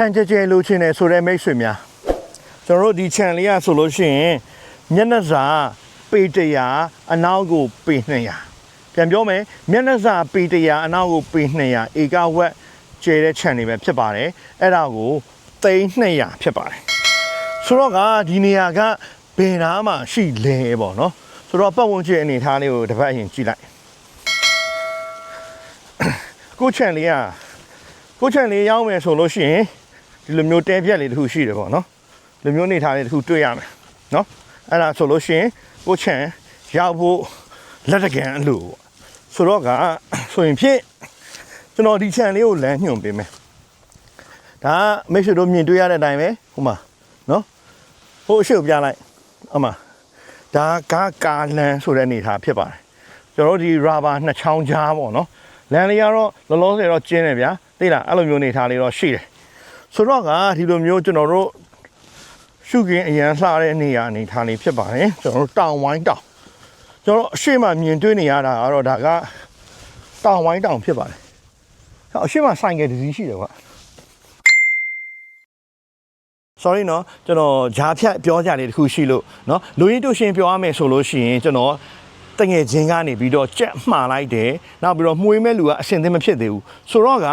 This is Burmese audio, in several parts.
ခြံကြဲကြဲလိုချင်တယ်ဆိုတဲ့မိတ်ဆွေများကျွန်တော်တို့ဒီခြံလေးရဆိုလို့ရှိရင်မျက်နှာစာပေ100အနောက်ကိုပေ200ပြန်ပြောမယ်မျက်နှာစာပေ100အနောက်ကိုပေ200ဧကဝက်ကျဲတဲ့ခြံတွေပဲဖြစ်ပါတယ်အဲ့ဒါကိုသိန်း200ဖြစ်ပါတယ်ဆိုတော့ကဒီနေရာကဘယ်နာမှရှိလဲပေါ့နော်ဆိုတော့ပတ်ဝန်းကျင်အနေထားလေးကိုတစ်ပတ်အရင်ကြည့်လိုက်ကိုခြံလေးကကိုချန်လေးရောင်းမယ်ဆိုလို့ရှိရင် ဒီလိုမျိုးတဲပြက်လေးတစ်ခုရှိတယ်ပေါ့နော်ဒီလိုမျိုးနေထားလေးတစ်ခုတွေ့ရမယ်နော်အဲ့ဒါဆိုလို့ရှိရင်ကိုချန်ရောက်ဖို့လက်တကန်အလို့ပေါ့ဆိုတော့ကဆိုရင်ဖြင့်ကျွန်တော်ဒီချန်လေးကိုလမ်းညွှန်ပေးမယ်ဒါကမိတ်ဆွေတို့မြင်တွေ့ရတဲ့အတိုင်းပဲဟိုမှာနော်ဟိုအရှိကိုပြလိုက်အမဒါကကာလန်ဆိုတဲ့အနေထားဖြစ်ပါတယ်ကျွန်တော်တို့ဒီရာဘာနှစ်ချောင်းကြားပေါ့နော်လမ်းလေးကတော့လောလောဆယ်တော့ကျင်းတယ်ဗျာသိလားအဲ့လိုမျိုးနေထားလေးတော့ရှိတယ် ဆိုတော့ကဒီလိုမျိုးကျွန်တော်တို့ရှုခင်းအရန်လှတဲ့နေရာအနေထားလေးဖြစ်ပါတယ်ကျွန်တော်တို့တောင်ဝိုင်းတောင်ကျွန်တော်တို့အရှိမမြင်တွေ့နေရတာကတော့ဒါကတောင်ဝိုင်းတောင်ဖြစ်ပါတယ်ဟောအရှိမဆိုင်ကယ်တစ်စီးရှိတယ်ကွာ sorry เนาะကျွန်တော်ဂျားဖြတ်ပြောကြတယ်တခုရှိလို့เนาะလူရင်းတို့ရှင်ပြောရမယ်ဆိုလို့ရှိရင်ကျွန်တော် တငယ်ချင်းကနေပြီးတော့ကြက်မှားလိုက်တယ်နောက်ပြီးတော့မှုေးမဲ့လူကအဆင်သင့်မဖြစ်သေးဘူးဆိုတော့က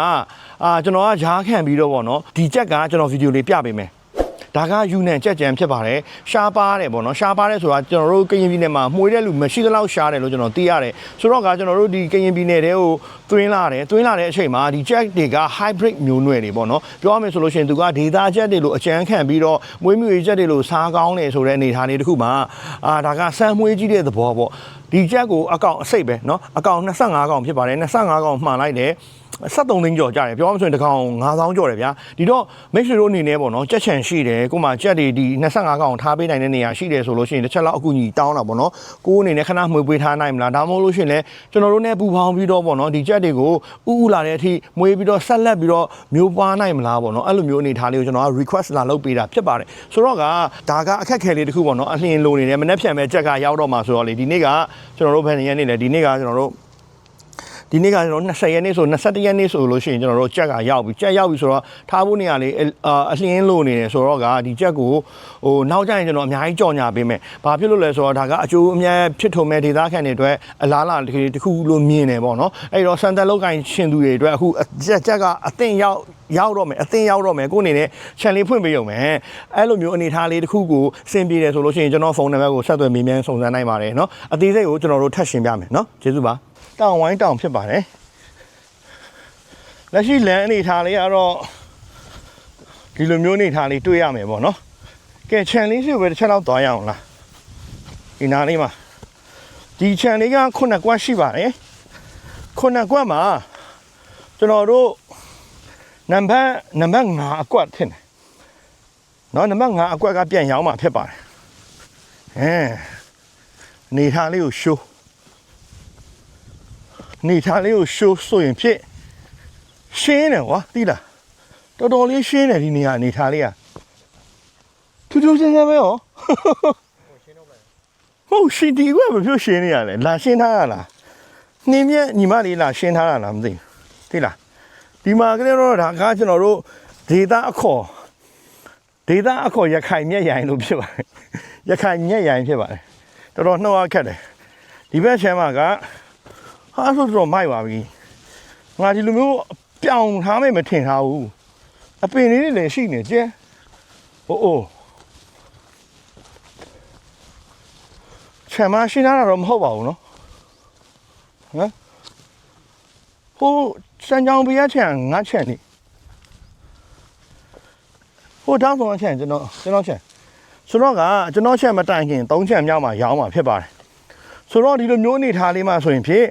အာကျွန်တော်ကဂျားခံပြီးတော့ဗောနော်ဒီကြက်ကကျွန်တော်ဗီဒီယိုလေးပြပေးမယ် ဒါကယူနန်ကြက်ကြံဖြစ်ပါတယ်ရှားပါတယ်ဗောနော်ရှားပါတယ်ဆိုတာကျွန်တော်တို့ကရင်ပြည်နယ်မှာမှုေးတဲ့လူမရှိသလောက်ရှားတယ်လို့ကျွန်တော်သိရတယ်ဆိုတော့ကကျွန်တော်တို့ဒီကရင်ပြည်နယ်တဲကိုသွင်းလာတယ်သွင်းလာတဲ့အချိန်မှာဒီ jack တွေက hybrid မျိုးနွယ်တွေပေါ့နော်ပြောရမယ်ဆိုလို့ရှိရင်သူကဒေတာ jack တွေလို့အကြမ်းခံပြီးတော့မွေးမြူရေး jack တွေလို့စားကောင်းတယ်ဆိုတဲ့အနေအထားလေးတစ်ခုမှာအာဒါကစမ်းမွေးကြီးတဲ့သဘောပေါ့ဒီ jack ကိုအကောင်အစိတ်ပဲเนาะအကောင်25ကောင်ဖြစ်ပါတယ်25ကောင်မှန်လိုက်တယ် 73သိန်းကျော်ကြတယ်ပြောရမှဆိုရင်တစ်ကောင်9000ကျော်တယ်ဗျာဒီတော့မိတ်ဆွေတို့အနေနဲ့ပေါ့နော်ကြက်ချန်ရှိတယ်ကိုမှကြက်တွေဒီ25ကောင်ထားပေးနိုင်တဲ့နေရာရှိတယ်ဆိုလို့ရှိရင်တစ်ချက်လောက်အကူကြီးတောင်းတာပေါ့နော်ကိုယ်အနေနဲ့ခဏမှွေပွေးထားနိုင်မလားဒါမှမဟုတ်လို့ရှိရင်လည်းကျွန်တော်တို့ ਨੇ ပူပေါင်းပြီးတော့ပေါ့နော်ဒီကြက်တွေကိုဥဥလာတဲ့အထိမွေးပြီးတော့ဆက်လက်ပြီးတော့မျိုးပွားနိုင်မလားပေါ့နော်အဲ့လိုမျိုးအနေထားလေးကိုကျွန်တော်က request လာလုပ်ပေးတာဖြစ်ပါတယ်ဆိုတော့ကဒါကအခက်ခဲလေးတစ်ခုပေါ့နော်အလျင်လိုနေတယ်မနေ့ဖြန်မဲ့ကြက်ကရောက်တော့မှာဆိုတော့လေဒီနေ့ကကျွန်တော်တို့ဘယ်နေရက်နေ့လဲဒီနေ့ကကျွန်တော်တို့ ဒီနေ့ကကျွန်တော်20ရက်နေ့ဆို21ရက်နေ့ဆိုလို့ရှိရင်ကျွန်တော်တို့ကြက်ကရောက်ပြီကြက်ရောက်ပြီဆိုတော့ထားဖို့နေရာလေးအာအလျင်းလို့နေတယ်ဆိုတော့ကဒီကြက်ကိုဟိုနောက်ကျရင်ကျွန်တော်အများကြီးကြော်ညာပေးမယ်။ဘာဖြစ်လို့လဲဆိုတော့ဒါကအကျိုးအများဖြစ်ထုံမဲ့ဒေသခံတွေအတွက်အလားလာတစ်ခုလို့မြင်တယ်ပေါ့နော်။အဲ့တော့စံတက်လောက်ကင်ရှင်သူတွေအတွက်အခုကြက်ကြက်ကအသင့်ရောက်ရောက်တော့မယ်အသင်းရောက်တော့မယ်ကိုအနေနဲ့ channel လေးဖွင့်ပေးရုံပဲအဲ့လိုမျိုးအနေထားလေးတစ်ခုကိုစင်ပြေတယ်ဆိုလို့ရှိရင်ကျွန်တော်ဖုန်းနံပါတ်ကိုဆက်သွယ်မေးမြန်းစုံစမ်းနိုင်ပါတယ်เนาะအသေးစိတ်ကိုကျွန်တော်တို့ထပ်ရှင်းပြမယ်เนาะကျေးဇူးပါ တောင်ဝိုင်းတောင်ဖြစ်ပါတယ်လက်ရှိလမ်းအနေထားလေးကတော့ဒီလိုမျိုးအနေထားလေးတွေ့ရမယ်ပေါ့နော်ကဲ channel လေးရှိပဲတစ်ချက်တော့သွားရအောင်လားဒီနားလေးမှာဒီ channel လေးကခုနှစ်ကွက်ရှိပါတယ်ခုနှစ်ကွက်မှာကျွန်တော်တို့နံပါတ်နံပါတ်9အကွက်ဖြစ်တယ်နော်နံပါတ်9အကွက်ကပြန်ရောင်းมาဖြစ်ပါတယ်အဲအနေထားလေးကိုရှိုး နေထားလေးကိုရှိုးဆိုရင်ဖြစ်ရှင်းတယ်ကွာသိလားတော်တော်လေးရှင်းတယ်ဒီနေရာအနေထားလေးอ่ะထူးထူးဆန်းဆန်းပဲဟောဟုတ်ရှင်းဒီကွာမပြောရှင်းနေရလဲလာရှင်းထားရလားနှင်းမြက်ညီမလေးလာရှင်းထားရလားမသိဘူးသိလားဒီမှာကလေးတော့ဒါကကျွန်တော်တို့ဒေတာအခေါ်ဒေတာအခေါ်ရခိုင်မြက်ရိုင်လို့ဖြစ်ပါတယ်ရခိုင်မြက်ရိုင်ဖြစ်ပါတယ်တော်တော်နှောက်အခက်တယ်ဒီဘက်ချမ်းမှာက ဟာဆိုတော့မိုက်ပါပြီငါဒီလိုမျိုးပြောင်ထားမယ်မထင်ထားဘူးအပင်လေးတွေလည်းရှိနေကျဲဟိုအိုးချမ်းမရှိတာတော့မဟုတ်ပါဘူးနော်ဟမ်ဟိုစံကြောင်ပြရချင်ငါချက်နေဟိုတောင်းဆောင်ချက်ကျွန်တော်ကျွန်တော်ချက်ဆိုတော့ကကျွန်တော်ချက်မတိုင်ခင်၃ချက်မြောက်မှာရောင်းမှာဖြစ်ပါတယ်ဆိုတော့ဒီလိုမျိုးအနေထားလေးမှဆိုရင်ဖြင့်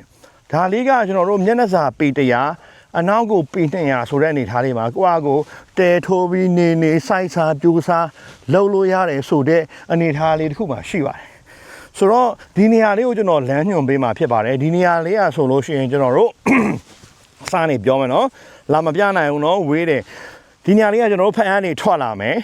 ဒါလေးကကျွန်တော်တို့မျက်နှာစာပေတရားအနောက်ကိုပေ200ဆိုတဲ့အနေထားလေးမှာကိုယ့်အကိုတဲထိုးပြီးနေနေစိုက်စားပြူစားလှုပ်လို့ရတယ်ဆိုတဲ့အနေထားလေးတစ်ခုမှရှိပါတယ် ဆိုတော့ဒီနေရာလေးကိုကျွန်တော်လမ်းညွှန်ပေးมาဖြစ်ပါတယ်ဒီနေရာလေးอ่ะဆိုလို့ရှိရင်ကျွန်တော်တို့ အစားနေပြောမယ်နော်လာမပြနိုင်ဘူးနော်ဝေးတယ်ဒီနေရာလေးကကျွန်တော်တို့ဖက်အားနေထွက်လာမယ်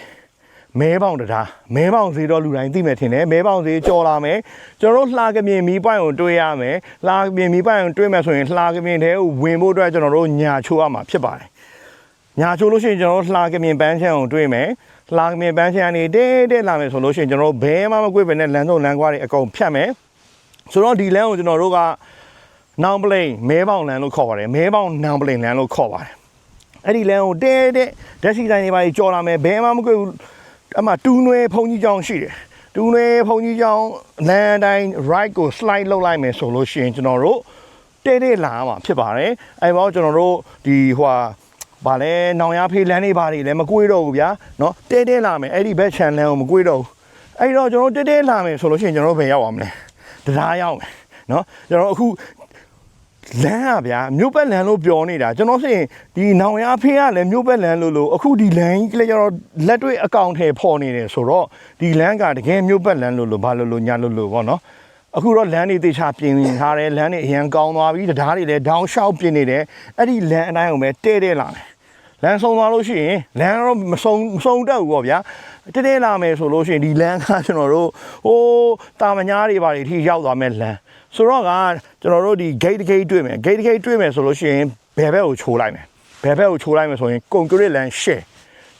မဲပေါင်တရားမဲပေါင်ဈေးတော့လူတိုင်းသိမယ်ထင်တယ်မဲပေါင်ဈေးကြော်လာမယ်ကျွန်တော်တို့လှကမြင်မီးပွိုင်ကိုတွေးရမယ်လှကမြင်မီးပွိုင်ကိုတွေးမယ်ဆိုရင်လှကမြင်တဲ့ကိုဝင်ဖို့အတွက်ကျွန်တော်တို့ညာချိုးရမှာဖြစ်ပါတယ်ညာချိုးလို့ရှိရင်ကျွန်တော်တို့လှကမြင်ပန်းချမ်းကိုတွေ့မယ်လှကမြင်ပန်းချမ်းကနေတဲတဲလာမယ်ဆိုလို့ရှိရင်ကျွန်တော်တို့ဘဲမှမကွေ့ပဲနဲ့လမ်းစုံလမ်းကွာတွေအကုန်ဖြတ်မယ်ဆိုတော့ဒီလမ်းကိုကျွန်တော်တို့ကနောင်ပလိန်မဲပေါင်လမ်းလို့ခေါ်ပါတယ်မဲပေါင်နောင်ပလိန်လမ်းလို့ခေါ်ပါတယ်အဲ့ဒီလမ်းကိုတဲတဲဓာတ်စီတိုင်းတွေပါကြီးကြော်လာမယ်ဘဲမှမကွေ့ဘူး အမှတူးနွဲဖုန်ကြီးကျောင်းရှိတယ်တူးနွဲဖုန်ကြီးကျောင်းလမ်းတိုင်း right ကို slide လုပ်လိုက်မယ်ဆိုလို့ရှိရင်ကျွန်တော်တို့ တဲတဲလာမှာဖြစ်ပါတယ်အဲဘောကျွန်တော်တို့ဒီဟိုဟာဗာလဲနောင်ရဖေးလမ်းတွေဘာတွေလည်းမကွေးတော့ဘူးဗျာเนาะတဲတဲလာမယ်အဲ့ဒီဘက်ချန်လန်ကိုမကွေးတော့ဘူးအဲ့တော့ကျွန်တော်တို့တဲတဲလာမယ်ဆိုလို့ရှိရင်ကျွန်တော်တို့ဘယ်ရောက်အောင်မလဲတရားရောက်မယ်เนาะကျွန်တော်တို့အခု လမ်းอ่ะဗျာမြို့ပတ်လမ်းလို့ပြောနေတာကျွန်တော်ဆိုရင်ဒီနောင်ရဖေးကလည်းမြို့ပတ်လမ်းလို့လို့အခုဒီလမ်းကြီးကလည်းကျွန်တော်လက်တွေ့အကောင့်ထဲပေါ်နေတယ်ဆိုတော့ဒီလမ်းကတကယ်မြို့ပတ်လမ်းလို့လို့ဘာလို့လို့ညာလို့လို့ဗောနော်အခုတော့လမ်းတွေတေချာပြင်နေထားတယ်လမ်းတွေအရင်ကောင်းသွားပြီတရားတွေလည်းဒေါင်းလျှောက်ပြင်နေတယ်အဲ့ဒီလမ်းအတိုင်းကိုပဲတဲတဲလာတယ် လမ်းဆုံးသွားလို့ရှိရင်လမ်းတော့မဆုံးမဆုံးတတ်ဘူးပေါ့ဗျာတဲတဲလာမယ်ဆိုလို့ရှိရင်ဒီလမ်းကကျွန်တော်တို့ဟိုးတာမညာတွေပါတွေထိရောက်သွားမယ်လမ်းဆိုတော့ကကျွန်တော်တို့ဒီ gate to gate တွေ့မယ် gate to gate တွေ့မယ်ဆိုလို့ရှိရင်ဘယ်ဘက်ကိုချိုးလိုက်မယ်ဘယ်ဘက်ကိုချိုးလိုက်မယ်ဆိုရင် concrete လမ်း share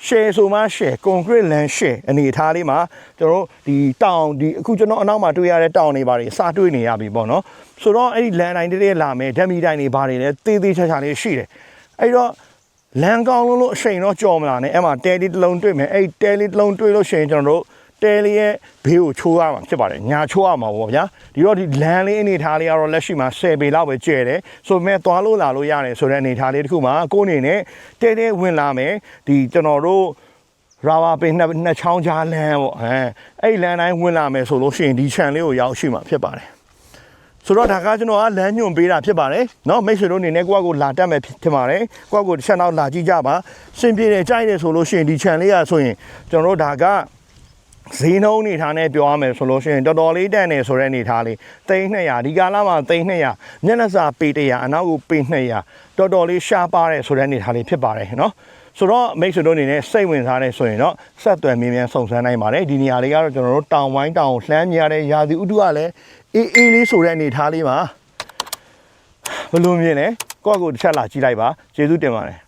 share ဆိုမှ share concrete land share အနေအထားလေးမှာကျွန်တော်တို့ဒီတောင်ဒီအခုကျွန်တော်အနောက်မှာတွေ့ရတဲ့တောင်တွေပါတယ်စာတွေ့နေရပြီပေါ့နော်ဆိုတော့အဲ့ဒီ land တိုင်းတည်းလာမယ်ဓာတ်မီတိုင်းတွေပါတယ်လေသေးသေးချာချာလေးရှိတယ်အဲ့တော့ လမ်းကောင်းလုံးလို့အချိန်တော့ကြော်မလာနဲ့အဲ့မှာတဲလေးတစ်လုံးတွေ့မယ်အဲ့တဲလေးတစ်လုံးတွေ့လို့ရှိရင်ကျွန်တော်တို့တဲလေးရဲ့ဘေးကိုချိုးရမှာဖြစ်ပါတယ်ညာချိုးရမှာပေါ့ဗျာဒီတော့ဒီလမ်းလေးအနေထားလေးကတော့လက်ရှိမှာ10ပေလောက်ပဲကျဲတယ်ဆိုပေမဲ့သွားလို့လာလို့ရတယ်ဆိုတဲ့အနေထားလေးတစ်ခုမှာကိုယ်အနေနဲ့တဲတဲဝင်လာမယ်ဒီကျွန်တော်တို့ရာဘာပင်နှစ်နှစ်ချောင်းကြားလမ်းပေါ့အဲအဲ့ဒီလမ်းတိုင်းဝင်လာမယ်ဆိုလို့ရှိရင်ဒီခြံလေးကိုရောက်ရှိမှာဖြစ်ပါတယ် ဆိုတော့ဒါကကျွန်တော်ကလမ်းညွှန်ပေးတာဖြစ်ပါတယ်เนาะမိတ်ဆွေတို့အနေနဲ့ကိုယ့်အကိုလာတက်မယ်ဖြစ်ပါတယ်ကိုယ့်အကိုတစ်ချက်တော့လာကြည့်ကြပါစင်ပြေတယ်ကြိုက်တယ်ဆိုလို့ရှိရင်ဒီခြံလေးရဆိုရင်ကျွန်တော်တို့ဒါကဈေးနှုန်းအနေထားနဲ့ပြောရမယ်ဆိုလို့ရှိရင်တော်တော်လေးတန်နေဆိုတဲ့အနေထားလေး300ဒီကာလမှာ300မျက်နှာစာပေ100အနောက်ကိုပေ200တော်တော်လေးရှားပါတယ်ဆိုတဲ့အနေထားလေးဖြစ်ပါတယ်เนาะ ဆိုတော့မိတ်ဆွေတို့အနေနဲ့စိတ်ဝင်စားနေဆိုရင်တော့ဆက်သွယ်မြင်းမြန်ဆုံစမ်းနိုင်ပါတယ်ဒီနေရာလေးကတော့ကျွန်တော်တို့တောင်ဝိုင်းတောင်လှမ်းမြရတဲ့ရာသီဥတုကလည်း အေးအေးလေးဆိုတဲ့အနေထားလေးပါဘယ်လိုမြင်လဲကိုယ့်အကိုတစ်ချက်လာကြည့်လိုက်ပါကျေးဇူးတင်ပါတယ်